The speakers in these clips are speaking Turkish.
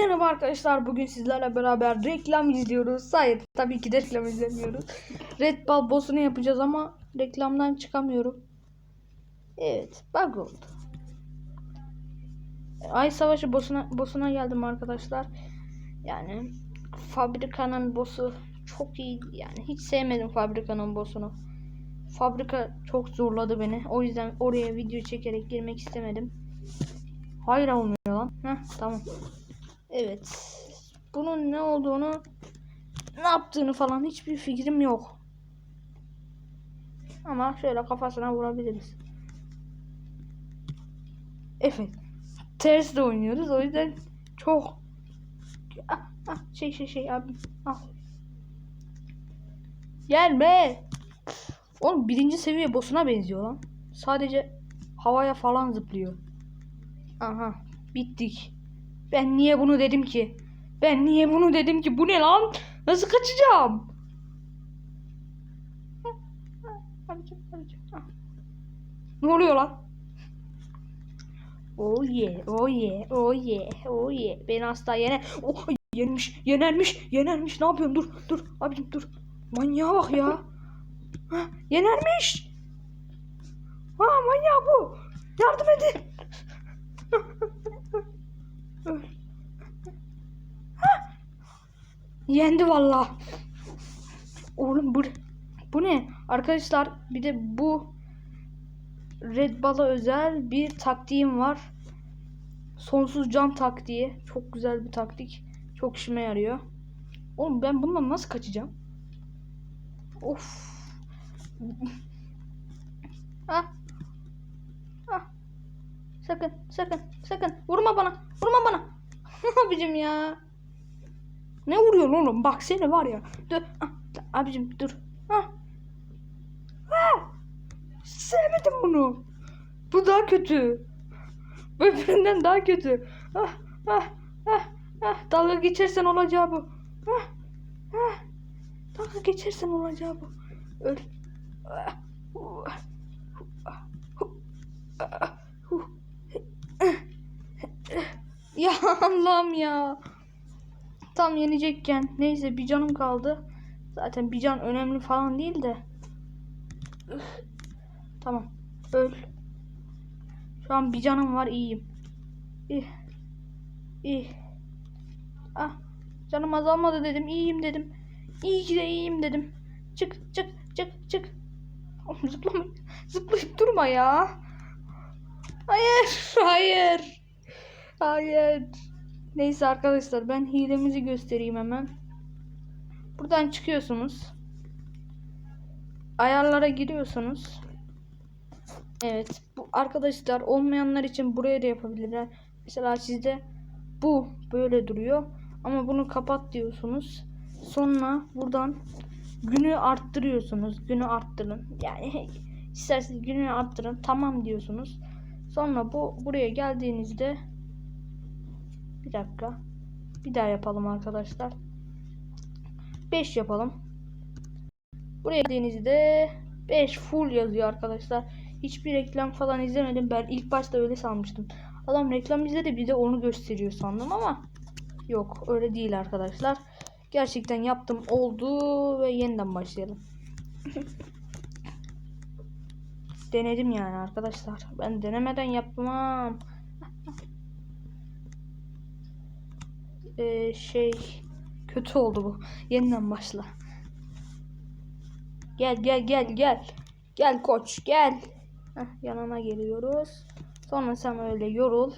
Merhaba arkadaşlar bugün sizlerle beraber reklam izliyoruz. Hayır tabii ki de reklam izlemiyoruz. Red Ball boss'unu yapacağız ama reklamdan çıkamıyorum. Evet bug oldu. Ay Savaşı boss'una, boss'una geldim arkadaşlar. Yani fabrikanın boss'u çok iyi yani hiç sevmedim fabrikanın boss'unu. Fabrika çok zorladı beni. O yüzden oraya video çekerek girmek istemedim. Hayır olmuyor lan. Heh, tamam. Evet. Bunun ne olduğunu ne yaptığını falan hiçbir fikrim yok. Ama şöyle kafasına vurabiliriz. Evet. Ters de oynuyoruz. O yüzden çok ah, ah, şey şey şey abi al. Gelme. Oğlum birinci seviye boss'una benziyor lan. Sadece havaya falan zıplıyor. Aha bittik. Ben niye bunu dedim ki? Ben niye bunu dedim ki? Bu ne lan? Nasıl kaçacağım? Ne oluyor lan? Oh yeah, oh yeah, oh yeah, oh yeah. Beni asla yene... Oh, yenmiş, yenermiş, yenermiş. Ne yapıyorsun? Dur, dur. Abicim dur. Manyağa bak ya. Hah, yenermiş. Ha manyak bu. Yardım edin. Hah. Yendi valla. Oğlum bu bu ne? Arkadaşlar bir de bu Red Ball'a özel bir taktiğim var. Sonsuz can taktiği. Çok güzel bir taktik. Çok işime yarıyor. Oğlum ben bundan nasıl kaçacağım? Of. ah. Ah. Sakın, sakın, sakın. Vurma bana. Vurma bana. abicim ya. Ne vuruyorsun oğlum? Bak seni var ya. Dur. Ah. Abicim dur. Ah. Ah. Sevmedim bunu. Bu daha kötü. Bu öbüründen daha kötü. Ah, ah, ah, ah. Dalga geçersen olacağı bu. Ah, ah. Dalga geçersen olacağı bu. Öl. Ah, uh, ah, hu, ah, Ya Allah'ım ya. Tam yenecekken. Neyse bir canım kaldı. Zaten bir can önemli falan değil de. Tamam. Öl. Şu an bir canım var iyiyim. İyi. İyi. Ah. Canım azalmadı dedim. iyiyim dedim. İyi ki de iyiyim dedim. Çık çık çık çık. Oğlum zıplama. Zıplayıp durma ya. Hayır. Hayır. Hayır. Neyse arkadaşlar ben hilemizi göstereyim hemen. Buradan çıkıyorsunuz. Ayarlara giriyorsunuz. Evet. Bu arkadaşlar olmayanlar için buraya da yapabilirler. Mesela sizde bu böyle duruyor. Ama bunu kapat diyorsunuz. Sonra buradan günü arttırıyorsunuz. Günü arttırın. Yani isterseniz günü arttırın. Tamam diyorsunuz. Sonra bu buraya geldiğinizde bir dakika. Bir daha yapalım arkadaşlar. 5 yapalım. Buraya geldiğinizde 5 full yazıyor arkadaşlar. Hiçbir reklam falan izlemedim. Ben ilk başta öyle sanmıştım. Adam reklam izledi bir de onu gösteriyor sandım ama yok öyle değil arkadaşlar. Gerçekten yaptım oldu ve yeniden başlayalım. Denedim yani arkadaşlar. Ben denemeden yapmam. Ee, şey kötü oldu bu. Yeniden başla. Gel gel gel gel. Gel koç gel. Heh, yanına geliyoruz. Sonra sen öyle yorul.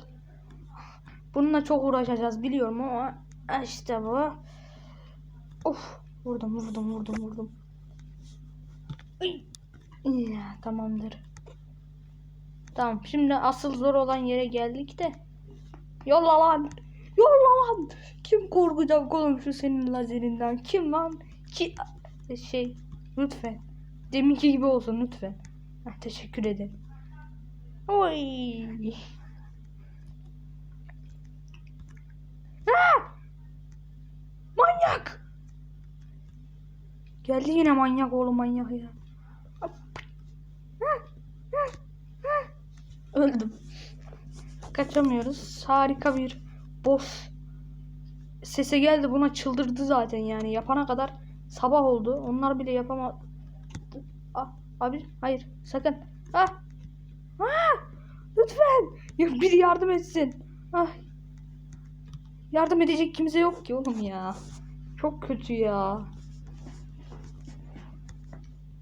Bununla çok uğraşacağız biliyorum ama işte bu. Of vurdum vurdum vurdum vurdum. Ya, tamamdır. Tamam şimdi asıl zor olan yere geldik de. Yolla lan. Yolla lan. Kim korkacak oğlum şu senin lazerinden? Kim lan? Ki şey lütfen. Deminki gibi olsun lütfen. Heh, teşekkür ederim. Oy. Ha! Manyak. Geldi yine manyak oğlum manyak ya. Öldüm. Kaçamıyoruz. Harika bir boss. sese geldi buna çıldırdı zaten yani yapana kadar sabah oldu. Onlar bile yapamadı. Ah, abi hayır sakın. Ah. Ah! Lütfen. Ya biri yardım etsin. Ah. Yardım edecek kimse yok ki oğlum ya. Çok kötü ya.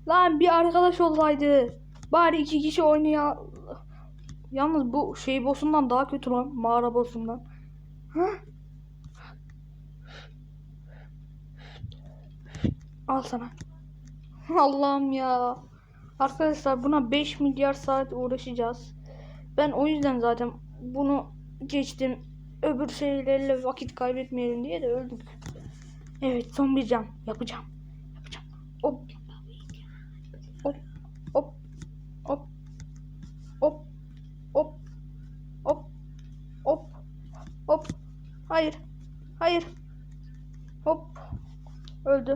Lan bir arkadaş olsaydı. Bari iki kişi oynaya. Yalnız bu şey bossundan daha kötü lan. Mağara bossundan. Al sana. Allah'ım ya. Arkadaşlar buna 5 milyar saat uğraşacağız. Ben o yüzden zaten bunu geçtim. Öbür şeylerle vakit kaybetmeyelim diye de öldük. Evet son bir can. Yapacağım. Yapacağım. Hop. Hop. Hop. Hop. Hop. Hop. Hop. Hop. Hop. Hayır. Hayır. Hop. Öldü.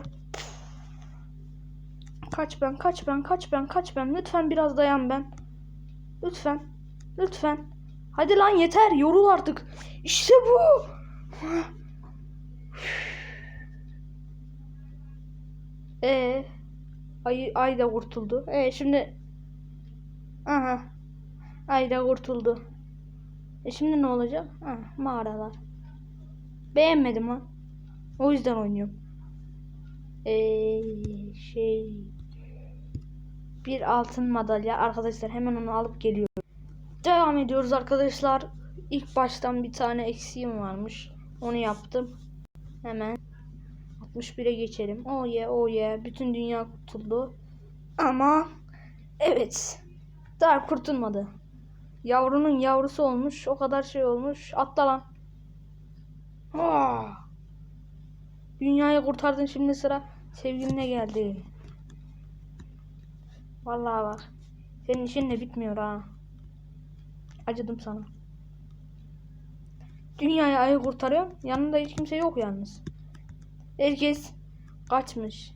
Kaç ben, kaç ben, kaç ben, kaç ben. Lütfen biraz dayan ben. Lütfen. Lütfen. Hadi lan yeter. Yorul artık. İşte bu. Ee, ay, ay da kurtuldu. Ee, şimdi aha. Ay da kurtuldu. E şimdi ne olacak? Ha, mağaralar. Beğenmedim lan. O yüzden oynuyorum. Ee, şey bir altın madalya arkadaşlar hemen onu alıp geliyorum. Devam ediyoruz arkadaşlar. İlk baştan bir tane eksiğim varmış. Onu yaptım. Hemen 61'e geçelim. Oh yeah oh yeah. Bütün dünya kurtuldu. Ama evet. Daha kurtulmadı. Yavrunun yavrusu olmuş. O kadar şey olmuş. Atla lan. Ah. Dünyayı kurtardın şimdi sıra sevgiline geldi. Vallahi bak. Senin işin de bitmiyor ha. Acıdım sana. Dünyayı ayı kurtarıyorum. Yanında hiç kimse yok yalnız. Herkes kaçmış.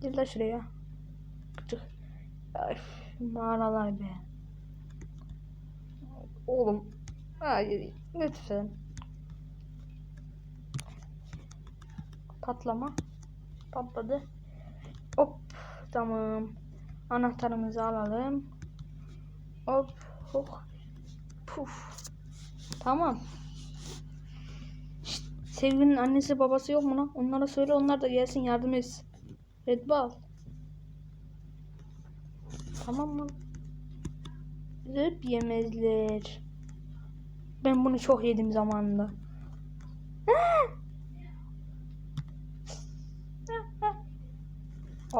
Gel de şuraya. Küçük. Ay, mağaralar be. Oğlum. Hayır. Lütfen. Patlama. Patladı. Hop. Tamam. Anahtarımızı alalım. Hop. Hop. Puf. Tamam. Şşt, Sevginin annesi babası yok mu lan? Onlara söyle onlar da gelsin yardım etsin. Red Bull. Tamam mı? Rıp yemezler. Ben bunu çok yedim zamanında.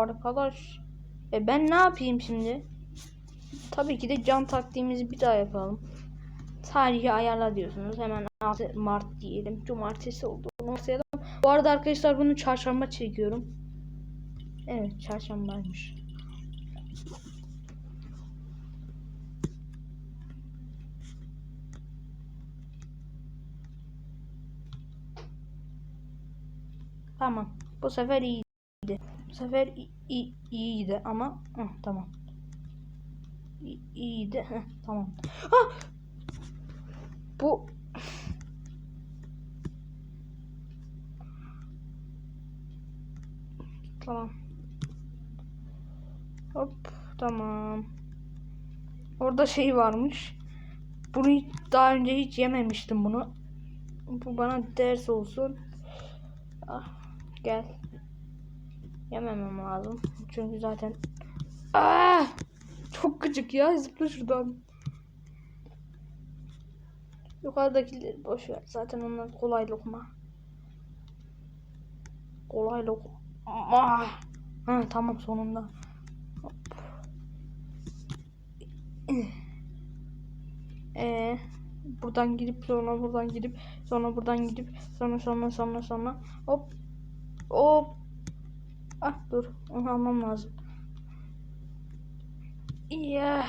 Arkadaş. E ben ne yapayım şimdi? Tabii ki de can taktiğimizi bir daha yapalım. Tarihi ayarla diyorsunuz. Hemen 6 Mart diyelim. Cumartesi olduğunu varsayalım. Bu arada arkadaşlar bunu çarşamba çekiyorum. Evet çarşambaymış. Tamam. Bu sefer iyiydi. Sefer i- i- iyiydi ama Heh, tamam. İ- iyiydi. Heh, tamam. Ha! Bu Tamam. Hop tamam. Orada şey varmış. Bunu daha önce hiç yememiştim bunu. Bu bana ders olsun. Ah, gel. Yememem lazım. Çünkü zaten Ah! Çok gıcık ya. Zıpla şuradan. Yukarıdakileri boş ver. Zaten onlar kolay lokma. Kolay lokma. Ah! Ha, tamam sonunda. Ee, buradan gidip sonra buradan gidip sonra buradan gidip sonra sonra sonra sonra hop hop ah dur onu almam lazım ya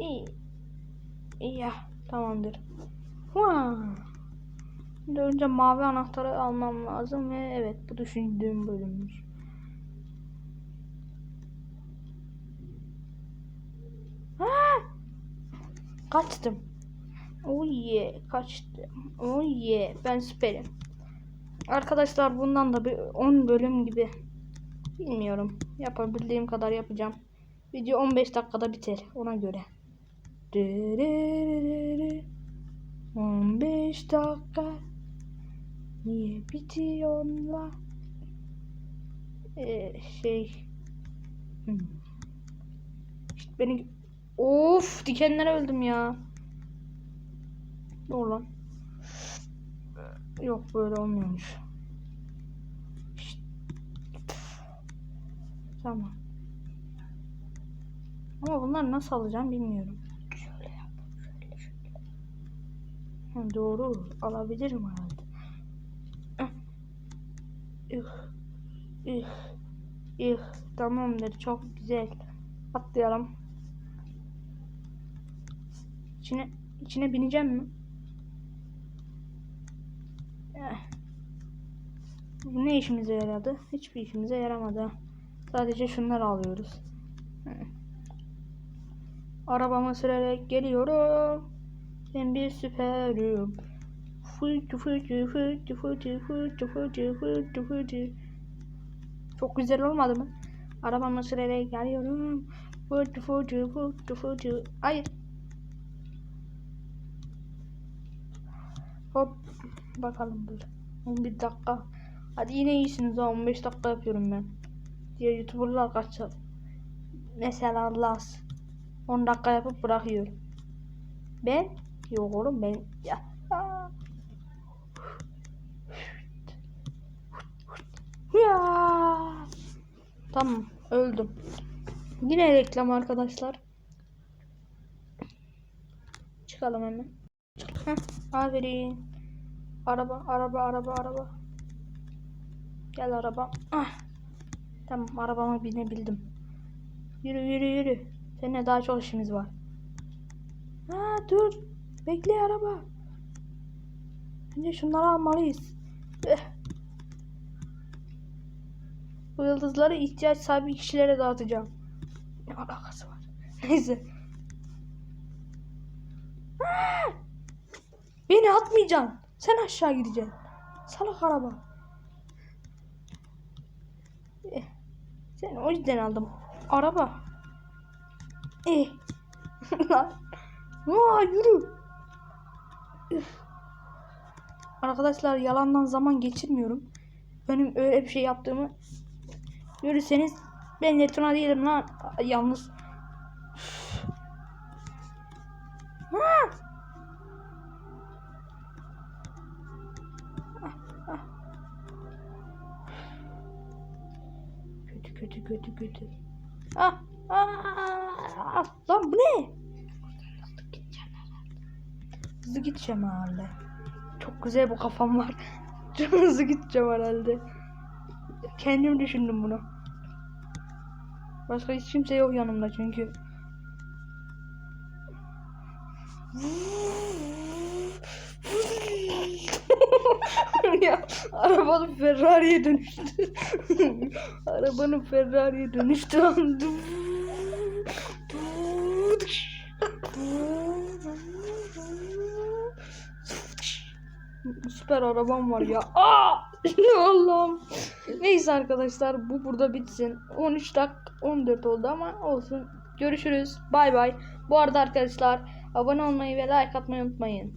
iyi ya tamamdır. Şimdi önce mavi anahtarı almam lazım ve evet bu düşündüğüm bölümmüş Ah! Kaçtım. Oh yeah. Kaçtı. Oh yeah. Ben süperim. Arkadaşlar bundan da bir 10 bölüm gibi. Bilmiyorum. Yapabildiğim kadar yapacağım. Video 15 dakikada biter. Ona göre. Dırırırırı. 15 dakika. Niye bitiyor la? Ee, şey. Hmm. İşte beni... Of dikenlere öldüm ya. Ne olur lan? Yok böyle olmuyormuş. Tamam. Ama bunları nasıl alacağım bilmiyorum. Şöyle yap. Şöyle şöyle. Ha, doğru. Alabilirim herhalde. Üh. Üh. Üh. Tamamdır. Çok güzel. Atlayalım. İçine, içine bineceğim mi? Eh. Bu ne işimize yaradı? Hiçbir işimize yaramadı. Sadece şunları alıyoruz. Arabamı sürerek geliyorum. Ben bir süperim. Fıtı fıtı fıtı fıtı fıtı fıtı fıtı fıtı. Çok güzel olmadı mı? Arabamı sürerek geliyorum. Fıtı fıtı fıtı fıtı. Hayır. Hop. Bakalım böyle. 11 dakika. Hadi yine iyisiniz ha 15 dakika yapıyorum ben. Diğer youtuberlar kaç yap- Mesela Las 10 dakika yapıp bırakıyor. Ben yok oğlum ben ya. Ya. Tamam öldüm. Yine reklam arkadaşlar. Çıkalım hemen. Heh, aferin. Araba, araba, araba, araba. Gel araba. Ah. Tamam, arabama binebildim. Yürü, yürü, yürü. Seninle daha çok işimiz var. Ha, dur. Bekle araba. Önce şunları almalıyız. Eh. Bu yıldızları ihtiyaç sahibi kişilere dağıtacağım. Ne alakası var? Neyse. Ah! Beni atmayacaksın. Sen aşağı gideceksin. Salak araba. Eh, Sen o yüzden aldım. Araba. Eh. Lan. Aa, yürü. Üf. Arkadaşlar yalandan zaman geçirmiyorum. Benim öyle bir şey yaptığımı görürseniz ben de Tuna değilim lan. Yalnız. Kötü kötü kötü. Ah, ah, lan bu ne? Hızlı gideceğim herhalde. Çok güzel bu kafam var. Çok hızlı gideceğim herhalde. Kendim düşündüm bunu. Başka hiç kimse yok yanımda çünkü. Ya arabanın Ferrari'ye dönüştü. arabanın Ferrari'ye dönüştü. Süper arabam var ya. Aa! Allah'ım. Neyse arkadaşlar bu burada bitsin. 13 dak 14 oldu ama olsun. Görüşürüz. Bay bay. Bu arada arkadaşlar abone olmayı ve like atmayı unutmayın.